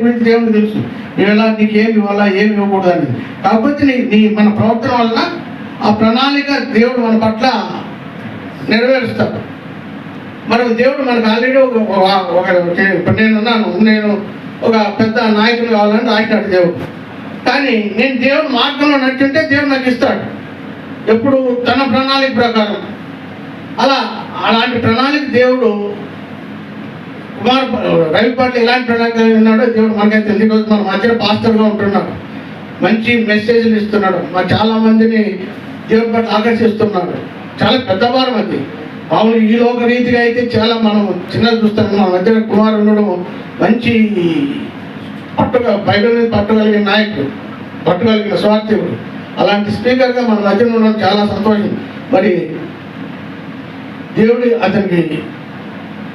గురించి దేవునికి తెలుసు. నువ్వు ఎలా నీకు ఏమి ఇవ్వాలా ఏమి ఇవ్వకూడదు అని కాకపోతే నీ నీ మన ప్రవర్తన వలన ఆ ప్రణాళిక దేవుడు మన పట్ల నెరవేరుస్తాడు. మరి దేవుడు మనకు ఆల్రెడీ ఒక ఒక- ఇప్పుడు నేను ఉన్నాను. నేను ఒక పెద్ద నాయకుడు కావాలని రాసినాడు దేవుడు. కానీ నేను దేవుడు మార్గంలో నడుచుంటే దేవుడు నాకు ఇస్తాడు. ఎప్పుడు తన ప్రణాళిక ప్రకారం. అలా అలాంటి ప్రణాళిక దేవుడు కుమార్ రవి పాటలు ఎలాంటి ప్రణాళిక ఉన్నాడో దేవుడు మనకైతే తెలియదు మన మధ్య పాస్టర్గా ఉంటున్నాడు మంచి మెసేజ్లు ఇస్తున్నాడు. మా చాలా మందిని దేవుడి పట్ల ఆకర్షిస్తున్నాడు చాలా పెద్దవారం అది. మామూలు ఈ లోక రీతిగా అయితే చాలా మనం చిన్నది చూస్తాం. మన మధ్య కుమార్ ఉండడం మంచి పట్టుగా బైబిల్ మీద పట్టుగలిగిన నాయకుడు పట్టుగలిగిన స్వార్థివుడు అలాంటి స్పీకర్గా మన మధ్య ఉండడం చాలా సంతోషం. మరి దేవుడి అతనికి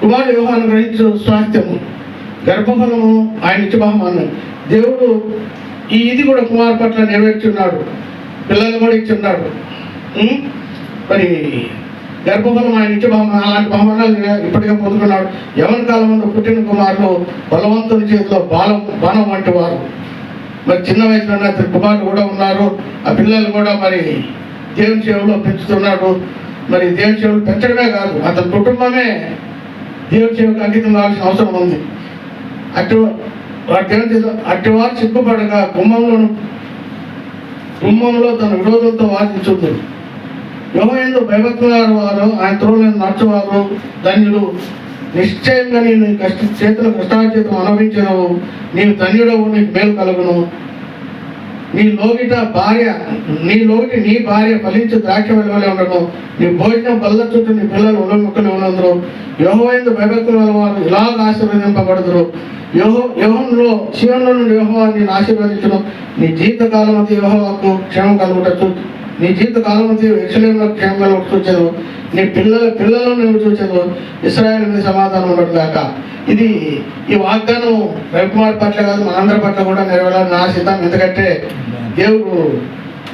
కుమార వ్యూహాన్ని గ్రహించు స్వాస్థ్యము గర్భఫలము ఆయన ఇచ్చి బహుమానం. దేవుడు ఈ ఇది కూడా కుమార్ పట్ల నెరవేర్చున్నాడు. పిల్లలు కూడా ఇచ్చున్నాడు మరి గర్భఫలం ఆయన ఇచ్చే బహుమానం అలాంటి బహుమానాలు ఇప్పటికే పొందుకున్నాడు. యవన కాలంలో పుట్టిన కుమారులు బలవంతుని చేతిలో బాలం బాణం వంటి వారు. మరి చిన్న వయసులోనే అతని కుమారులు కూడా ఉన్నారు. ఆ పిల్లలు కూడా మరి దేవుని సేవలో పెంచుతున్నాడు. మరి దేవుని సేవలు పెంచడమే కాదు అతని కుటుంబమే దేవుడి సేవకు అంకితం కావాల్సిన అవసరం ఉంది. అటు వారి దేవుని అటు వారు సిగ్గుపడగా గుమ్మంలోను గుమ్మంలో తన విరోధులతో వాదించుంది యువయందు భయభక్తుల వారు ఆయన త్రోలను నడుచువారు ధన్యుడు నిశ్చయంగా నేను కష్ట చేతుల కష్టార్జితం అనుభవించను నీవు ధన్యుడవు నీకు మేలు కలుగును. నీ లోగిట భార్య నీ లోగిటి నీ భార్య ఫలించు ద్రాక్ష వెలువలే ఉండను. నీ భోజనం బల్ల చుట్టూ నీ పిల్లలు ఉలముక్కలు ఉన్నందురు యోహోయందు భయభక్తుల వారు ఇలాగ ఆశీర్వదింపబడదురు. యోహో యోహంలో శివంలో నుండి యోహో నేను నీ జీవితకాలం అంతా యోహోకు క్షేమం కలుగుట నీ జీవిత కాలం యక్షలేములో క్షేమం కలుగుట చూచదు నీ పిల్లల పిల్లలను నువ్వు చూచదు ఇస్రాయల్ మీద సమాధానం ఉండట్లేక ఇది ఈ వాగ్దానం రవికుమార్ పట్ల కాదు మన అందరి పట్ల కూడా నెరవేరాలని ఆశిద్దాం ఎందుకంటే దేవుడు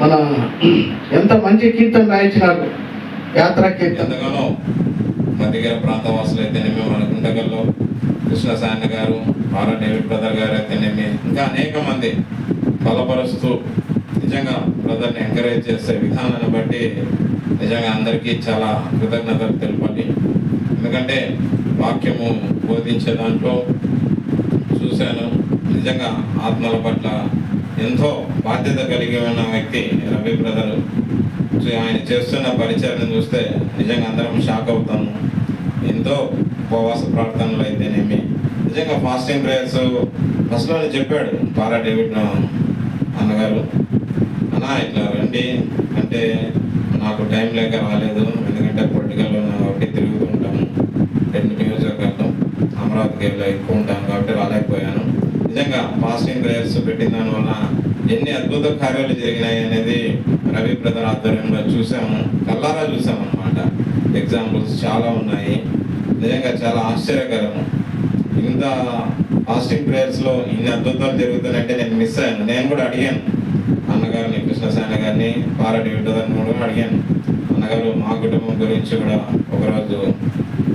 మన ఎంత మంచి కీర్తన రాయించినారు యాత్ర కీర్తన. మధ్యగర ప్రాంత వాసులు అయితేనేమి మన గుండగల్లో కృష్ణ సాయన్న గారు ఆర్ డేవిడ్ బ్రదర్ గారు అయితేనేమి ఇంకా అనేక మంది బలపరుస్తూ నిజంగా బ్రదర్ని ఎంకరేజ్ చేసే విధానాన్ని బట్టి నిజంగా అందరికీ చాలా కృతజ్ఞతలు తెలపాలి ఎందుకంటే వాక్యము బోధించే దాంట్లో చూశాను నిజంగా ఆత్మల పట్ల ఎంతో బాధ్యత కలిగి ఉన్న వ్యక్తి రవి బ్రదరు ఆయన చేస్తున్న పరిచయం చూస్తే నిజంగా అందరం షాక్ అవుతాము. ఎంతో ఉపవాస ప్రార్థనలు అయితేనేమి. నిజంగా ఫాస్టింగ్ ప్రేయర్స్ ఫస్ట్లోనే చెప్పాడు పారా డేవిడ్ అన్నగారు. ఇట్లా రండి. అంటే నాకు టైం లేక రాలేదు. ఎందుకంటే పొలిటికల్లో ఉన్నాను కాబట్టి తిరుగుతూ ఉంటాము రెండు నియోజకవర్గం అమరావతికి వెళ్ళి ఎక్కువ ఉంటాను కాబట్టి రాలేకపోయాను. నిజంగా పాస్టింగ్ ప్రేయర్స్ పెట్టిన దానివల్ల ఎన్ని అద్భుత కార్యాలు జరిగినాయి అనేది రవి బ్రదర్ ఆధ్వర్యంలో చూసాము. కల్లారా చూసాము అనమాట ఎగ్జాంపుల్స్ చాలా ఉన్నాయి. నిజంగా చాలా ఆశ్చర్యకరము ఇంత ఫాస్టింగ్ ప్రేయర్స్లో ఇన్ని అద్భుతాలు జరుగుతున్నాయంటే నేను మిస్ అయ్యాను. నేను కూడా అడిగాను. అన్నగారిని గారిని పారటి విడ్డదని కూడా అడిగాను. అన్నగారు మా కుటుంబం గురించి కూడా ఒకరోజు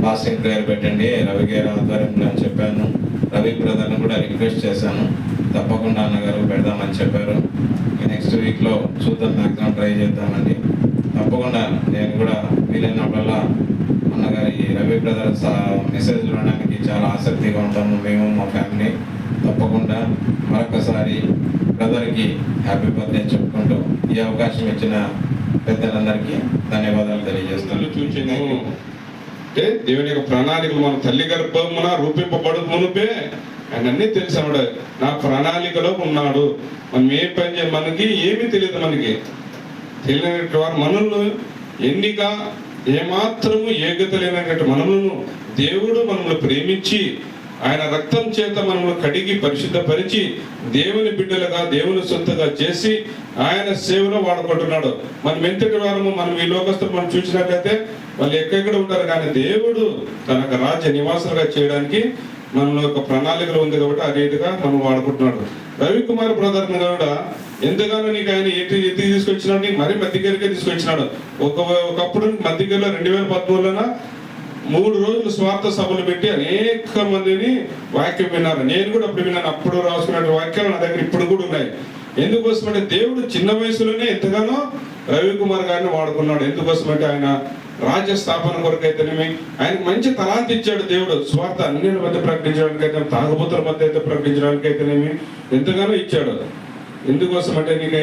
ఫాస్టింగ్ ప్రేయర్ పెట్టండి రవి గారి ఆధ్వర్యంలో అని చెప్పాను. రవి బ్రదర్ని కూడా రిక్వెస్ట్ చేశాను. తప్పకుండా అన్నగారు పెడదామని చెప్పారు. నెక్స్ట్ వీక్లో చూద్దాం మ్యాక్సిమం ట్రై చేద్దామండి తప్పకుండా నేను కూడా వీలైనప్పుడల్లా అన్నగారి రవి బ్రదర్ మెసేజ్ చూడడానికి చాలా ఆసక్తిగా ఉంటాము మేము మా ఫ్యామిలీ తప్పకుండా మరొకసారి అందరికీ హ్యాపీ బర్త్డే చెప్పుకుంటూ ఈ అవకాశం ఇచ్చిన పెద్దలందరికీ ధన్యవాదాలు తెలియజేస్తాను తల్లి అంటే దేవుని యొక్క ప్రణాళికలు మన తల్లి గర్భమున రూపింపబడు మునుపే ఆయన అన్ని తెలిసాడు నా ప్రణాళికలో ఉన్నాడు. మనం ఏ పని చేయ మనకి ఏమీ తెలియదు మనకి. తెలియనటువంటి వారు మనల్ని ఎన్నిక ఏమాత్రము ఏగత లేనటువంటి మనలను దేవుడు మనల్ని ప్రేమించి ఆయన రక్తం చేత మనల్ని కడిగి పరిశుద్ధపరిచి దేవుని బిడ్డలుగా దేవుని సొంతగా చేసి ఆయన సేవలో వాడుకుంటున్నాడు. మనం ఎంతటి వారము మనం ఈ లోకస్తులు మనం చూసినట్లయితే వాళ్ళు ఎక్కడెక్కడ ఉంటారు కానీ దేవుడు తనకు రాజ్య నివాసులుగా చేయడానికి మనలో ఒక ప్రణాళికలు ఉంది కాబట్టి ఆ రీతిగా మనం వాడుకుంటున్నాడు. రవికుమార్ బ్రదర్ కూడా ఎంతగానో నీకు ఆయన ఎటు ఎత్తి తీసుకొచ్చినాడు నీకు మరీ మధ్యగరికే తీసుకొచ్చినాడు. ఒక ఒకప్పుడు మధ్యగరిలో రెండు వేల పద్మూడులోన? మూడు రోజులు స్వార్థ సభలు పెట్టి అనేక మందిని వాక్యం విన్నారు. నేను కూడా అప్పుడు విన్నాను. అప్పుడు రాసుకున్న వాక్యాలు నా దగ్గర ఇప్పుడు కూడా ఉన్నాయి. ఎందుకోసం అంటే దేవుడు చిన్న వయసులోనే ఎంతగానో రవికుమార్ గారిని వాడుకున్నాడు. ఎందుకోసం అంటే ఆయన రాజ్య స్థాపన కొరకు అయితేనేమి ఆయనకు మంచి తలాంతి ఇచ్చాడు దేవుడు. స్వార్థ అన్ని మధ్య ప్రకటించడానికైతే అయితే తాగుబోతుల మధ్య అయితే ప్రకటించడానికి అయితేనేమి ఎంతగానో ఇచ్చాడు. ఎందుకోసం అంటే నీకు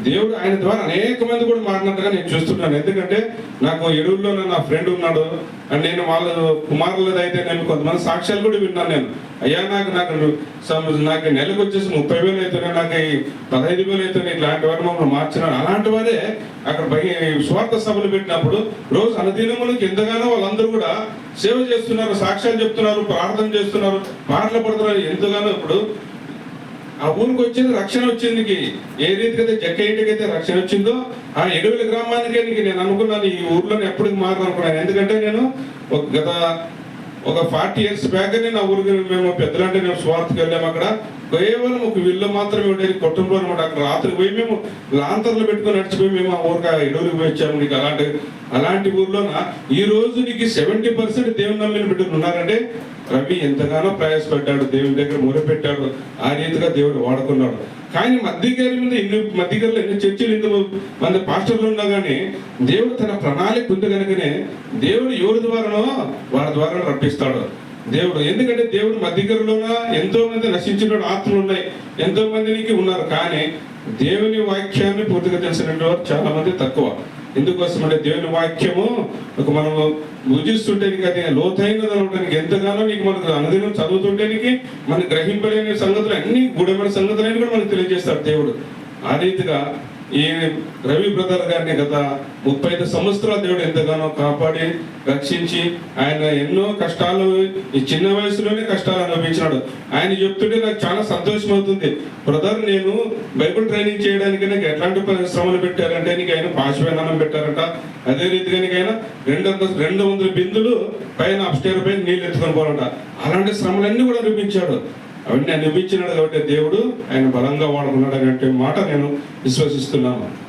దేవుడు ఆయన ద్వారా అనేక మంది కూడా మారినట్టుగా నేను చూస్తున్నాను ఎందుకంటే నాకు ఎరువుల్లో నా ఫ్రెండ్ ఉన్నాడు. అండ్ నేను వాళ్ళ కుమారులది అయితే నేను కొంతమంది సాక్ష్యాలు కూడా విన్నాను నేను. అయ్యా నాకు నాకు నాకు నెలకు వచ్చేసి ముప్పై వేలు అయితేనే నాకు ఈ పదహైదు వేలు అయితేనే ఇలాంటి వారు మమ్మల్ని మార్చినాడు. అలాంటి వారే అక్కడ స్వార్థ సభలు పెట్టినప్పుడు రోజు అనుదినములకు ఎంతగానో వాళ్ళందరూ కూడా సేవ చేస్తున్నారు సాక్ష్యాలు చెప్తున్నారు ప్రార్థన చేస్తున్నారు పాటలు పడుతున్నారు. ఎంతగానో ఇప్పుడు ఆ ఊరికి వచ్చింది రక్షణ వచ్చింది ఏ రీతికైతే అయితే అయితే రక్షణ వచ్చిందో ఆ ఎడవిల గ్రామానికే నీకు నేను అనుకున్నాను ఈ ఊర్లోనే ఎప్పటికి మారను అనుకున్నాను ఎందుకంటే నేను ఒక గత ఒక ఫార్టీ ఇయర్స్ బ్యాక్ నా ఊరికి మేము పెద్దలంటే మేము స్వార్థకి వెళ్ళాము అక్కడ. కేవలం ఒక విల్లు మాత్రమే ఉండేది కుటుంబంలో అనమాట అక్కడ రాత్రికి పోయి మేము లాంతర్లు పెట్టుకొని నడిచిపోయి మేము ఆ ఊరికి ఎడుగురికి పోయి వచ్చాము. నీకు అలాంటి అలాంటి ఊర్లోన ఈ రోజు నీకు సెవెంటీ పర్సెంట్ దేవుని నమ్మిన బిడ్డలు ఉన్నారంటే రవి ఎంతగానో ప్రయాసపడ్డాడు. దేవుని దగ్గర మొరపెట్టాడు ఆ రీతిగా దేవుడు వాడుకున్నాడు. కానీ మధ్యగారి మీద ఎన్ని మధ్యగారిలో ఎన్ని చర్చలు ఎందుకు మంది పాస్టర్లు ఉన్నా కానీ దేవుడు తన ప్రణాళిక ఉంది కనుకనే దేవుడు ఎవరి ద్వారానో వారి ద్వారా రప్పిస్తాడు. దేవుడు. ఎందుకంటే దేవుడు మధ్యగరులోన ఎంతో మంది నశించిన ఆత్మలు ఉన్నాయి. ఎంతో మందికి ఉన్నారు. కానీ దేవుని వాక్యాన్ని పూర్తిగా తెలిసినటువంటి వారు చాలా మంది తక్కువ. ఎందుకోసం అంటే దేవుని వాక్యము ఒక మనము భుజిస్తుంటే అది లోతైనది అనడానికి ఎంతగానో నీకు మనకు అనుదినం చదువుతుంటేనికి మనం మనకు గ్రహింపలేని సంగతులు అన్ని గుడమైన సంగతులని కూడా మనకు తెలియజేస్తాడు దేవుడు. ఆ రీతిగా ఈ రవి బ్రదర్ గారిని గత ముప్పై ఐదు సంవత్సరాలు దేవుడు ఎంతగానో కాపాడి రక్షించి ఆయన ఎన్నో కష్టాలు ఈ చిన్న వయసులోనే కష్టాలు అనుభవించినాడు. ఆయన చెప్తుంటే నాకు చాలా సంతోషం అవుతుంది బ్రదర్ నేను బైబుల్ ట్రైనింగ్ చేయడానికి నాకు ఎట్లాంటి పరిశ్రమలు పెట్టారంటే నీకు ఆయన పాశవేనానం పెట్టారంట. అదే రీతిగా నీకు ఆయన రెండు వందల రెండు వందల బిందులు పైన అప్స్టేర్ పైన నీళ్ళు ఎత్తుకొని పోవాలట. అలాంటి శ్రమలన్నీ కూడా అనిపించాడు అవన్నీ అనిపించినాడు కాబట్టి దేవుడు ఆయన బలంగా వాడుకున్నాడు అనే మాట నేను విశ్వసిస్తున్నాను.